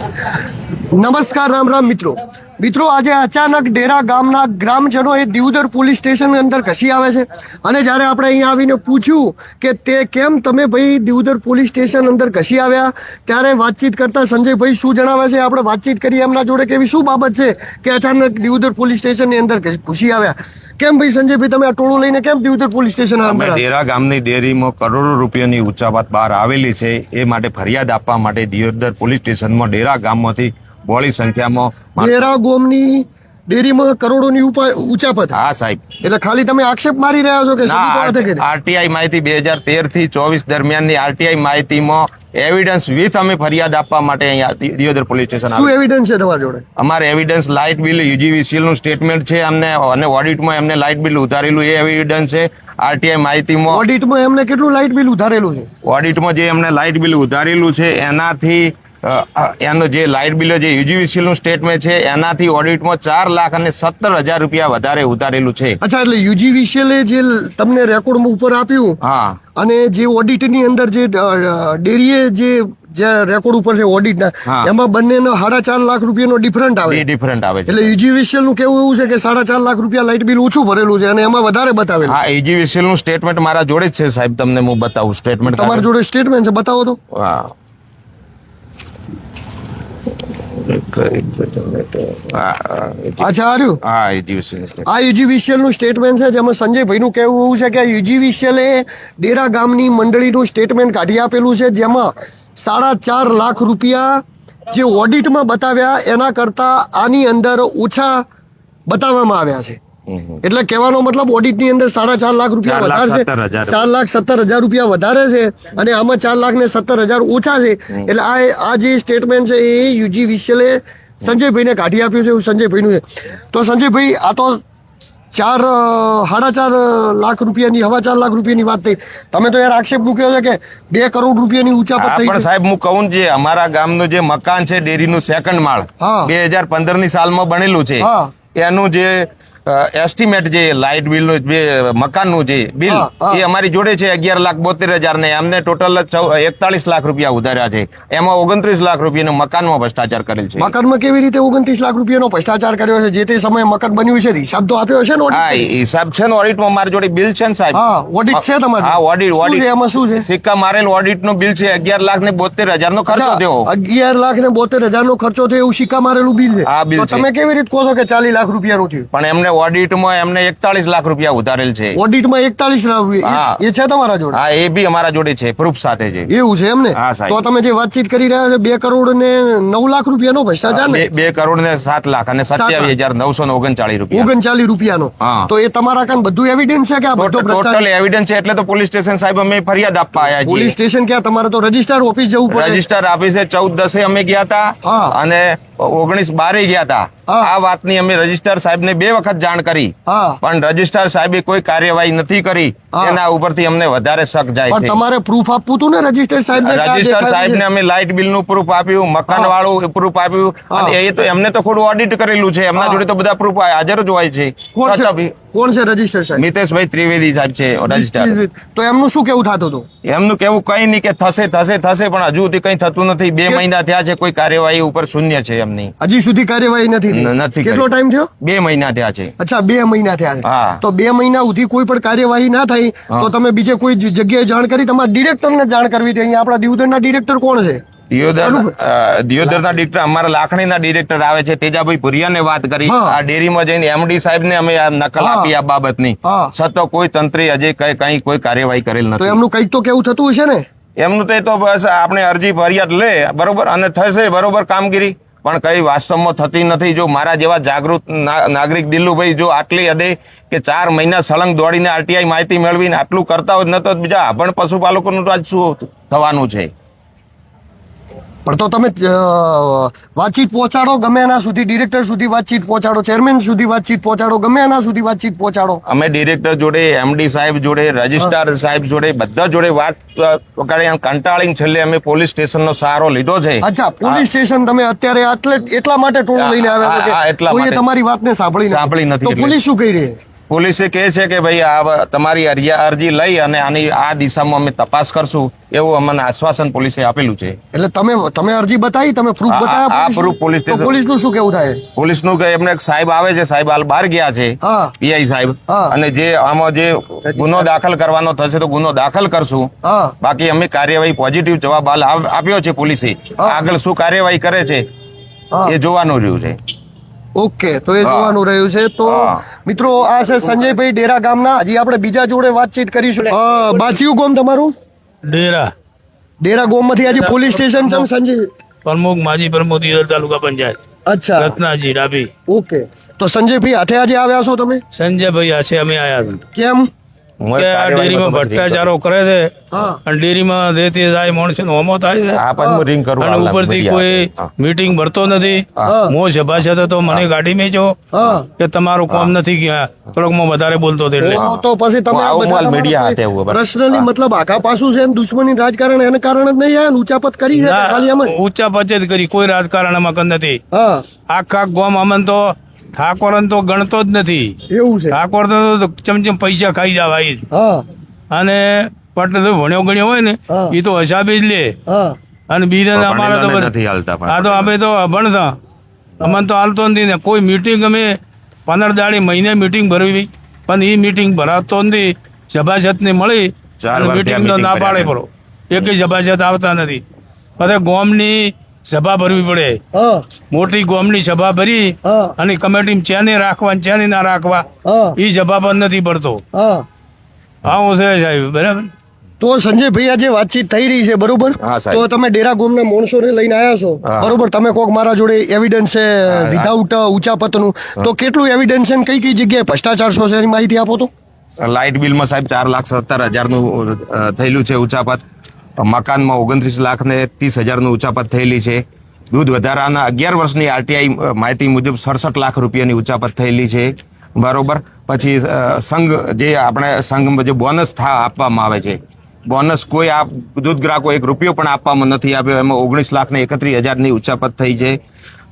નમસ્કાર, રામ રામ મિત્રો. મિત્રો, આજે અચાનક ડેરા ગામના ગ્રામજનો એ દિવદર પોલીસ સ્ટેશન અંદર ઘસી આવે છે અને જ્યારે આપણે અહીંયા આવીને પૂછ્યું કે તે કેમ તમે ભાઈ દિવદર પોલીસ સ્ટેશન અંદર ઘસી આવ્યા, ત્યારે વાતચીત કરતા સંજયભાઈ શું જણાવે છે? આપણે વાતચીત કરીએ એમના જોડે કે એવી શું બાબત છે કે અચાનક દિવદર પોલીસ સ્ટેશનની અંદર ઘસી આવ્યા? કેમ ભાઈ સંજયભાઈ તમે આ ટોળું લઈને કેમ દિઉદર પોલીસ સ્ટેશન અમે? ડેરા ગામની ડેરીમાં કરોડો રૂપિયાની ઉચ્ચાવાત બહાર આવેલી છે એ માટે ફરિયાદ આપવા માટે દિયોદર પોલીસ સ્ટેશનમાં ડેરા ગામમાંથી બોળી સંખ્યામાં ડેરા ગોમની ડેરીમાં કરોડોની ઉપા- ઉચાપત હા સાહેબ. એટલે ખાલી તમે આક્ષેપ મારી રહ્યા છો કે આરટીઆઈ માહિતી બે હજાર તેરથી ચોવીસ દરમિયાનની આરટીઆઈ માહિતીમાં એવિડન્સ વિથ અમે ફરિયાદ આપવા માટે અહીંયા દિયોદર પોલીસ સ્ટેશન શું એવિડન્સ છે તમારી જોડે? અમારે એવિડન્સ લાઇટ બિલ યુજીવીસીએલનું સ્ટેટમેન્ટ છે અમને અને ઓડિટમાં એમને લાઇટ બિલ ઉધારેલું એ એવિડન્સ છે. આરટીઆઈ માહિતીમાં ઓડિટમાં એમને કેટલું લાઇટ બિલ ઉધારેલું છે? ઓડિટમાં જે એમને લાઇટ બિલ ઉધારેલું છે એનાથી એનું જે લાઇટ બિલ જે યુજીવીસીલનું સ્ટેટમેન્ટ છે એનાથી ઓડિટમાં ચાર લાખ અને સત્તર હજાર રૂપિયા વધારે ઉતારેલું છે. અચ્છા એટલે યુજીવીસીએલે જે તમને રેકોર્ડ ઉપર આપ્યું હા. અને જે ઓડિટની અંદર જે ડેરીએ જે જે રેકોર્ડ ઉપર છે ઓડિટના એમાં બંનેનો સાડા ચાર લાખ રૂપિયાનો ડિફરન્ટ આવે. ડિફરન્ટ આવે એટલે યુજીવીસીએલનું કેવું એવું છે કે સાડા ચાર લાખ રૂપિયા લાઇટ બિલ ઓછું ભરેલું છે અને એમાં વધારે બતાવેલું. હા યુજીવીસીએલનું સ્ટેટમેન્ટ મારા જોડે જ છે સાહેબ તમને હું બતાવું. સ્ટેટમેન્ટ તમારા જોડે સ્ટેટમેન્ટ છે બતાવો તો. હા, અચ્છા આર્યું? હા યુજીવીસીએલ આ યુજીવીસીએલનું સ્ટેટમેન્ટ છે જેમાં સંજયભાઈ નું કહેવું એવું છે કે યુજીવીસીએલ એ ડેરા ગામની મંડળીનું સ્ટેટમેન્ટ કાઢી આપેલું છે જેમાં સાડા ચાર લાખ રૂપિયા જે ઓડિટમાં બતાવ્યા એના કરતા આની અંદર ઓછા બતાવવામાં આવ્યા છે. એટલે કહેવાનો મતલબ ઓડિટની અંદર સાડા ચાર લાખ રૂપિયા વધારે છે. ચાર લાખ સત્તર હજાર રૂપિયા વધારે છે અને આમાં ચાર લાખ ને સત્તર હજાર ઓછા છે. એટલે આ આ જે સ્ટેટમેન્ટ છે એ યુજી વિશેલે સંજયભાઈને કાઢી આપ્યું છે એવું સંજયભાઈનું છે. તો સંજયભાઈ આ તો ચાર સાડા ચાર લાખ રૂપિયાની હવા ચાર લાખ રૂપિયાની વાત થઈ. તમે તો યાર આક્ષેપ મૂક્યો છે કે બે કરોડ રૂપિયાની હા થઈ પણ સાહેબ હું કહું ને જે અમારા ગામનું જે મકાન છે ડેરીનું સેકન્ડ માળ બે હજાર પંદરની સાલમાં બનેલું છે. એનું જે એસ્ટિમેટ જે લાઇટ બિલનું જે મકાનનું જે બિલ. એ અમારી જોડે છે અગિયાર લાખ બોતેર હજાર ને એમને ટોટલ એકતાલીસ લાખ રૂપિયા ઉધાર્યા છે. એમાં ઓગણત્રીસ લાખ રૂપિયાનો મકાનમાં ભ્રષ્ટાચાર કરેલ છે. મકાનમાં કેવી રીતે ઓગણત્રીસ લાખ રૂપિયાનો ભ્રષ્ટાચાર કર્યો છે? જે તે સમયે મકાન બન્યું છે હિસાબ તો આપ્યો છે ને હા હિસાબ છે ને ઓડિટમાં મારી જોડે બિલ છે ને સાહેબ. હા ઓડિટ છે તમારે. હા ઓડિટ ઓડિટ એમાં શું છે? સિક્કા મારેલ ઓડિટનું બિલ છે અગિયાર લાખ ને બોતેર હજાર નો ખર્ચો થયો. અગિયાર લાખ ને બોતેર હજાર નો ખર્ચો થયો એવું સિક્કા મારેલું બિલ છે. હા, બિલ તમે કેવી રીતે કહો છો કે ચાલીસ લાખ રૂપિયાનું થયું? પણ એમને ઓડિટમાં એમને એકતાલીસ લાખ રૂપિયા ઉતારેલ છે. ઓડિટમાં એકતાલીસ લાખ રૂપિયા. એ- છે તમારા જોડે? હા એ બી અમારા જોડે છે પ્રૂફ સાથે છે. એવું છે એમને? હા, સાહેબ. તો તમે જે વાતચીત કરી રહ્યા છો બે કરોડ ને નવ લાખ રૂપિયાનો ભ્રષ્ટાચાર ને? બે કરોડ ને સાત લાખ અને સત્યાવીસ હજાર નવસો ને ઓગણચાલીસ રૂપિયા. ઓગણચાલીસ રૂપિયાનો? નો તો એ તમારા કાન બધું એવિડન્સ છે કે આ બધો ટોટલ એવિડન્સ છે એટલે તો પોલીસ સ્ટેશન સાહેબ અમે ફરિયાદ આપવા આવ્યા પોલીસ સ્ટેશન ક્યાં? તમારે તો રજિસ્ટર ઓફિસ જવું પડે. રજિસ્ટર ઓફિસે ચૌદ દસે અમે ગયા હતા અને ઓગણીસ બારે ગયા હતા આ વાતની અમે રજિસ્ટર સાહેબને બે વખત જાણ કરી. પણ રજિસ્ટર સાહેબે કોઈ કાર્યવાહી નથી કરી. એના ઉપરથી અમને વધારે શક જાય છે. તમારે પ્રૂફ આપવું હતું ને રજિસ્ટર સાહેબ રજિસ્ટર સાહેબ ને અમે લાઇટ બિલનું પ્રૂફ આપ્યું મકાન વાળું પ્રૂફ આપ્યું. અને એ તો એમને તો થોડું ઓડિટ કરેલું છે. એમના જોડે તો બધા પ્રૂફ હાજર જ હોય છે. કોણ છે રજિસ્ટર સાહેબ? મિતેશભાઈ ત્રિવેદી સાહેબ છે રજિસ્ટર તો એમનું શું કેવું થતું હતું? એમનું કેવું કઈ નહીં કે થશે થશે થશે પણ હજુ સુધી કઈ થતું નથી. બે મહિના થયા છે કોઈ કાર્યવાહી ઉપર શૂન્ય છે એમની. હજી સુધી કાર્યવાહી નથી નથી કેટલો ટાઈમ થયો? બે મહિના થયા છે. અચ્છા બે મહિના થયા છે. તો બે મહિના સુધી કોઈ પણ કાર્યવાહી ના થઈ તો તમે બીજે કોઈ જગ્યાએ જાણ કરી? તમારા ડિરેક્ટરને જાણ કરવી હતી. અહીંયા આપણા દિવદરના ડિરેક્ટર કોણ છે? દિયોદર દિયોદરના ડિરેક્ટર અમારા લાખણીના ડિરેક્ટર આવે છે તેજાભાઈ ભુરિયાને વાત કરી. આ ડેરીમાં જઈને એમડી સાહેબને અમે આ નકલ આપી આ બાબતની. છતાં કોઈ તંત્રે હજી કઈ કઈ કોઈ કાર્યવાહી કરેલ નથી. એમનું કંઈક તો કેવું થતું હશે ને? એમનું તો તો બસ આપણે અરજી ફરિયાદ લે બરોબર? અને થશે બરોબર કામગીરી. પણ કઈ વાસ્તવમાં થતી નથી. જો મારા જેવા જાગૃત નાગરિક દિલ્લુભાઈ જો આટલી હદે કે ચાર મહિના સળંગ દોડીને આરટીઆઈ માહિતી મેળવીને આટલું કરતા હોય ન તો બીજા પણ પશુપાલકોનું તો આજ શું થવાનું છે? પણ તો તમે વાતચીત પહોંચાડો ગમે એના સુધી ડિરેક્ટર સુધી વાતચીત પહોંચાડો ચેરમેન સુધી વાતચીત પહોંચાડો ગમે એના સુધી વાતચીત પહોંચાડો. અમે ડિરેક્ટર જોડે એમડી સાહેબ જોડે રજિસ્ટ્રાર સાહેબ જોડે બધા જોડે વાત કંટાળીને છેલ્લે અમે પોલીસ સ્ટેશનનો સહારો લીધો છે. અચ્છા પોલીસ સ્ટેશન તમે અત્યારે આટલે એટલા માટે ટોળું લઈને આવ્યા કે એટલા કોઈએ તમારી વાતને સાંભળી સાંભળી નથી તો પોલીસ શું કહી રહી છે? પોલીસે કહે છે કે ભાઈ આ તમારી અરજી લઈ અને આની આ દિશામાં અમે તપાસ કરશું એવું અમને આશ્વાસન પોલીસે આપેલું છે. એટલે તમે તમે અરજી બતાવી તમે પ્રૂફ બતાવ્યા આ પ્રૂફ પોલીસ સ્ટેશન- પોલીસનું શું કેવું થાય? પોલીસનું કે એમને સાહેબ આવે છે સાહેબ હાલ બહાર ગયા છે. પીઆઈ સાહેબ. અને જે આમાં જે ગુનો દાખલ કરવાનો થશે તો ગુનો દાખલ કરશું. બાકી અમે કાર્યવાહી પોઝિટિવ જવાબ હાલ આપ્યો છે પોલીસે. આગળ શું કાર્યવાહી કરે છે એ જોવાનું રહ્યું છે. ઓકે તો એ જોવાનું રહ્યું છે. તો મિત્રો આ છે સંજયભાઈ ડેરા ગામના. હજી આપણે બીજા જોડે વાતચીત કરીશું. બાચિયું ગામ તમારું? ડેરા. ડેરા ગોમમાંથી આજે પોલીસ સ્ટેશન છે ને સંજય? પ્રમુખ માજી પ્રમુખ ઈદર તાલુકા પંચાયત. અચ્છા. રત્નાજી ડાભી. ઓકે. તો સંજયભાઈ હાથે આજે આવ્યા છો તમે? સંજયભાઈ આશે અમે આવ્યા હતા. કેમ? કે આ ડેરીમાં ભ્રષ્ટાચારો કરે. છે અને ડેરીમાં રેતી જાય માણસો હોમો થાય છે. આ પણ હું રિંગ કરું અને ઉપરથી કોઈ મીટિંગ ભરતો નથી. હા. સભા છે તો મને ગાડી મેચો હા. કે તમારું કામ નથી ગયા થોડોક હું વધારે બોલતો હતો એટલે. તો- પછી તમે આ હાથે પર્સનલી મતલબ આખા પાછું છે એમ દુશ્મની રાજકારણ એને કારણે જ નહીં આયા ને કરી છે કે ખાલી એમ જ? કરી. કોઈ રાજકારણ એમાં કઈ નથી. હા. આખા ગોમ અમન તો ઠાકોરન તો ગણતો જ નથી. એવું છે. ઠાકોર તો ચમચમ પૈસા ખાઈ જવાય જ. અને પટેલ તો ભણ્યો ગણ્યો હોય ને એ તો હિસાબે જ લે. અને બીજા પણ અમારે તો. આ તો અમે તો ભણતા અમને તો હાલતો નથી ને. કોઈ મીટિંગ અમે પંદર દાડી મહિને મીટિંગ ભરવી. પણ એ મીટિંગ ભરાતો નથી. સભાસદ ને મળી ચાર મીટિંગ તો ના પાડે પડો એક સભાસદ આવતા નથી. પછી ગોમની સભા ભરવી પડે. હા. મોટી ગોમની સભા ભરી અને કમિટી ચેને રાખવા ને ચેને ના રાખવા એ સભા પણ નથી ભરતો. હા. હું છે સાહેબ બરાબર? તો સંજયભાઈ આજે વાતચીત થઈ રહી છે બરોબર? તો તમે ડેરા ગોમના માણસો ને લઈને આવ્યા છો. બરોબર તમે કોક મારા જોડે એવિડન્સ છે વિધાઉટ ઉચાપતનું. તો કેટલું એવિડન્સ છે ને કઈ કઈ જગ્યાએ? ભ્રષ્ટાચાર છો છે એની માહિતી આપો તો. લાઇટ બિલમાં સાહેબ ચાર લાખ સત્તર હજારનું નું થયેલું છે ઉચાપત. મકાનમાં ઓગણત્રીસ લાખ ને ત્રીસ હજારનું ઉચાપત થયેલી છે. દૂધ વધારાના અગિયાર વર્ષની આરટીઆઈ માહિતી મુજબ સડસઠ લાખ રૂપિયાની ઉચાપત થયેલી છે. બરોબર? પછી સંઘ જે આપણે સંઘમાં જે બોનસ થા, આપવામાં આવે છે. બોનસ કોઈ આપ, દૂધ ગ્રાહકો એક રૂપિયો પણ આપવામાં નથી આપ્યો. એમાં ઓગણીસ લાખ ને એકત્રીસ હજારની ઉચાપત થઈ છે.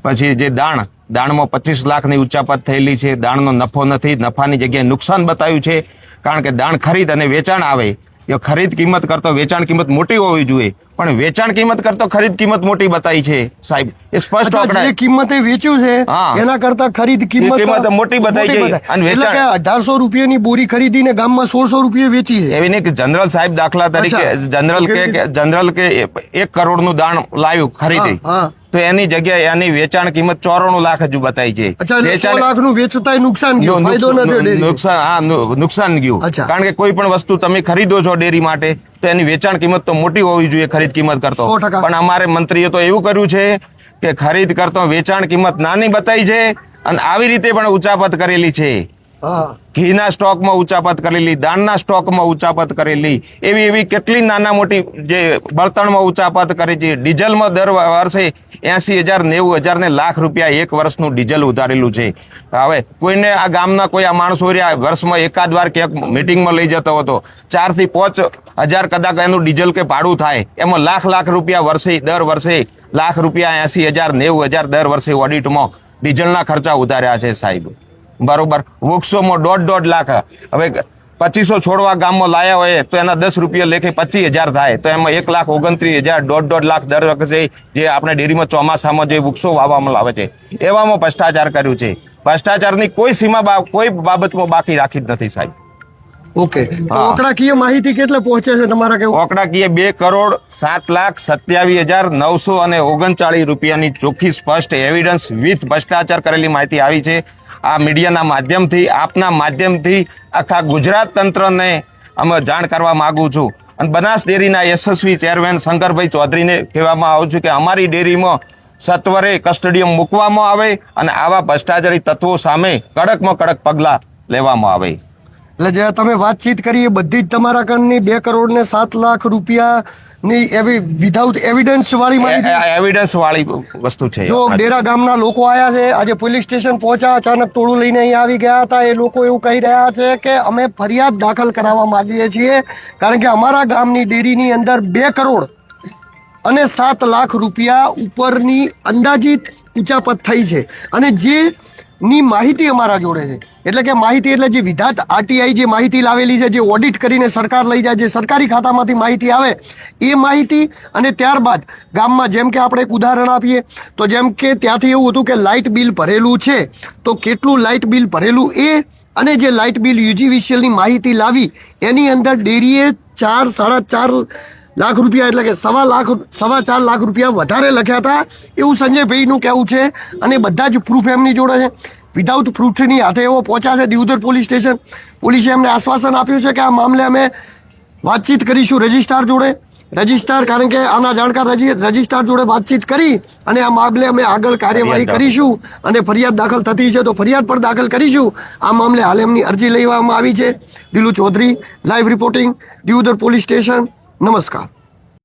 પછી જે દાણ, દાણમાં પચીસ લાખની ઉચાપત થયેલી છે. દાણનો નફો નથી. નફાની જગ્યાએ નુકસાન બતાવ્યું છે. કારણ કે દાણ ખરીદ અને વેચાણ આવે. એ ખરીદ કિંમત કરતો વેચાણ કિંમત મોટી હોવી જોઈએ. પણ વેચાણ કિંમત કરતો ખરીદ કિંમત મોટી બતાવી છે સાહેબ. એ સ્પષ્ટ આપણે જે કિંમતે વેચ્યું છે એના કરતા ખરીદ કિંમત કિંમત મોટી બતાવી છે. અને વેચાણ- કે અઢારસો રૂપિયાની બોરી ખરીદીને ગામમાં સોળસો રૂપિયા વેચી છે. એવી નહીં કે જનરલ સાહેબ દાખલા તરીકે જનરલ કે જનરલ કે એક કરોડનું દાણ લાવ્યું ખરીદી. તો એની જગ્યાએ એની વેચાણ કિંમત ચોરાણું લાખ હજુ બતાવી છે. નુકસાન ગયું. નુકસાન- નુકસાન કારણ કે કોઈ પણ વસ્તુ તમે ખરીદો છો ડેરી માટે તો એની વેચાણ કિંમત તો મોટી હોવી જોઈએ ખરીદ કિંમત કરતો. પણ અમારે મંત્રીએ તો એવું કર્યું છે કે ખરીદ કરતો વેચાણ કિંમત નાની બતાવી છે અને આવી રીતે પણ ઉચાપત કરેલી છે. ઘીના સ્ટોકમાં ઉચાપત કરેલી દાણના સ્ટોકમાં ઉચાપત કરેલી એવી એવી કેટલી નાના મોટી જે બળતણમાં ઉચાપત કરે છે. ડીઝલમાં દર વર્ષે એસી હજાર, નેવું હજાર ને લાખ રૂપિયા એક વર્ષનું ડીઝલ ઉધારેલું છે. હવે કોઈને આ ગામના કોઈ આ માણસો રહ્યા, વર્ષમાં એકાદ વાર ક્યાંક મિટિંગમાં લઈ જતો હતો. ચારથી પાંચ હજાર કદાચ એનું ડીઝલ કે ભાડું થાય. એમાં લાખ લાખ રૂપિયા વર્ષે, દર વર્ષે લાખ રૂપિયા એસી હજાર, નેવું હજાર દર વર્ષે ઓડિટમાં ડીઝલના ખર્ચા ઉધાર્યા છે સાહેબ. બરોબર. વૃક્ષોમાં દોઢ દોઢ લાખ. હવે પચીસો છોડવા ગામમાં લાયા હોય તો એના દસ રૂપિયા લેખે પચીસ હજાર થાય. તો એમાં એક લાખ ઓગણત્રીસ હજાર દોઢ દોઢ લાખ દર વખતે જે આપણે ડેરીમાં ચોમાસામાં જે વૃક્ષો વાવવામાં આવે છે એવામાં ભ્રષ્ટાચાર કર્યું છે. ભ્રષ્ટાચારની કોઈ સીમા કોઈ બાબતમાં બાકી રાખી જ નથી સાહેબ. ઓકે. ઓકડાકીય માહિતી કેટલે પહોંચે છે તમારા કેવું? ઓકડાકીય બે કરોડ સાત લાખ સત્યાવીસ હજાર નવસો અને ઓગણચાળીસ રૂપિયાની ચોખ્ખી સ્પષ્ટ એવિડન્સ વિથ ભ્રષ્ટાચાર કરેલી માહિતી આવી છે. આ મીડિયાના માધ્યમથી, આપના માધ્યમથી આખા ગુજરાત તંત્રને અમે જાણ કરવા માગું છું. અને બનાસ ડેરીના યશસ્વી ચેરમેન શંકરભાઈ ચૌધરીને કહેવામાં આવું છું કે અમારી ડેરીમાં સત્વરે કસ્ટડીયમ મૂકવામાં આવે અને આવા ભ્રષ્ટાચારી તત્વો સામે કડકમાં કડક પગલાં લેવામાં આવે. એટલે જે તમે વાતચીત કરી એ બધી જ તમારા કાનની બે કરોડ ને સાત લાખ રૂપિયાની એવી વિધાઉટ એવિડન્સ વાળી માહિતી. એવિડન્સ વાળી વસ્તુ છે. જો ડેરા ગામના લોકો આયા છે આજે પોલીસ સ્ટેશન પહોંચ્યા અચાનક ટોળું લઈને અહીં આવી ગયા હતા. એ લોકો એવું કહી રહ્યા છે કે અમે ફરિયાદ દાખલ કરાવવા માંગીએ છીએ કારણ કે અમારા ગામની ડેરીની અંદર બે કરોડ અને સાત લાખ રૂપિયા ઉપરની અંદાજિત ઉચાપત થઈ છે. અને જે ની માહિતી અમારા જોડે છે. એટલે કે માહિતી એટલે જે વિધાત આરટીઆઈ જે માહિતી લાવેલી છે, જે ઓડિટ કરીને સરકાર લઈ જાય, જે સરકારી ખાતામાંથી માહિતી આવે, એ માહિતી અને ત્યારબાદ ગામમાં જેમ કે આપણે એક ઉદાહરણ આપીએ, તો જેમ કે ત્યાંથી એવું હતું કે લાઇટ બિલ ભરેલું છે, તો કેટલું લાઇટ બિલ ભરેલું એ અને જે લાઇટ બિલ યુજીવીસીએલની માહિતી લાવી, એની અંદર ડેરીએ ચાર, સાડા ચાર લાખ રૂપિયા એટલે કે સવા લાખ સવા ચાર લાખ રૂપિયા વધારે લખ્યા હતા. એવું સંજયભાઈનું કહેવું છે અને બધા જ પ્રૂફ એમની જોડે છે. વિધાઉટ પ્રૂફની હાથે એવો પહોંચ્યા છે દિઉદર પોલીસ સ્ટેશન. પોલીસે એમને આશ્વાસન આપ્યું છે કે આ મામલે અમે વાતચીત કરીશું રજિસ્ટ્રાર જોડે. રજિસ્ટ્રાર કારણ કે આના જાણકાર રજી- રજિસ્ટ્રાર જોડે વાતચીત કરી અને આ મામલે અમે આગળ કાર્યવાહી કરીશું અને ફરિયાદ દાખલ થતી છે તો ફરિયાદ પણ દાખલ કરીશું. આ મામલે હાલ એમની અરજી લેવામાં આવી છે. Dilu Chaudhary live reporting Deodar police station. નમસ્કાર